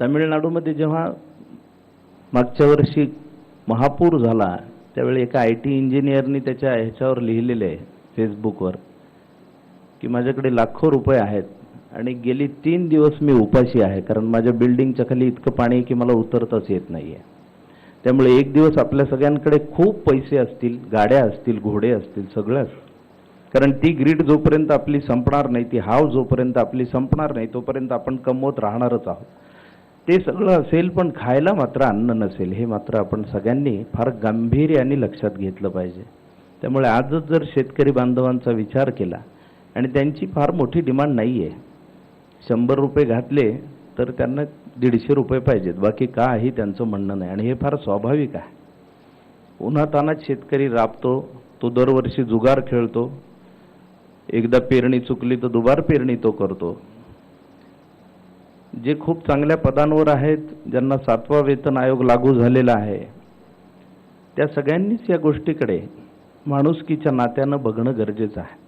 तामिळनाडूमध्ये जेव्हा मागच्या वर्षी महापूर झाला त्यावेळी एका आय टी इंजिनियरनी त्याच्या ह्याच्यावर लिहिलेलं आहे फेसबुकवर की माझ्याकडे लाखो रुपये आहेत आणि गेली तीन दिवस मी उपाशी आहे कारण माझ्या बिल्डिंगच्या खाली इतकं पाणी आहे की मला उतरताच येत नाही आहे त्यामुळे एक दिवस आपल्या सगळ्यांकडे खूप पैसे असतील गाड्या असतील घोडे असतील सगळंच कारण ती ग्रीड जोपर्यंत आपली संपणार नाही ती हाव जोपर्यंत आपली संपणार नाही तोपर्यंत आपण कमवत राहणारच आहोत. ते सगळं असेल पण खायला मात्र अन्न नसेल. हे मात्र आपण सगळ्यांनी फार गांभीर्याने लक्षात घेतलं पाहिजे. त्यामुळे आजच जर शेतकरी बांधवांचा विचार केला आणि त्यांची फार मोठी डिमांड नाही आहे शंभर रुपये घातले तर त्यांना दीडशे रुपये पाहिजेत. बाकी काही त्यांचं म्हणणं नाही. आणि हे फार स्वाभाविक आहे. उन्हातानात शेतकरी राबतो तो दरवर्षी जुगार खेळतो. एकदा पेरणी चुकली तर दुबार पेरणी तो करतो. जे खूप चांगल्या पदांवर आहेत ज्यांना सातवा वेतन आयोग लागू झालेला आहे त्या सगळ्यांनीच या गोष्टीकडे माणुसकीच्या नात्यानं बघणं गरजेचं आहे.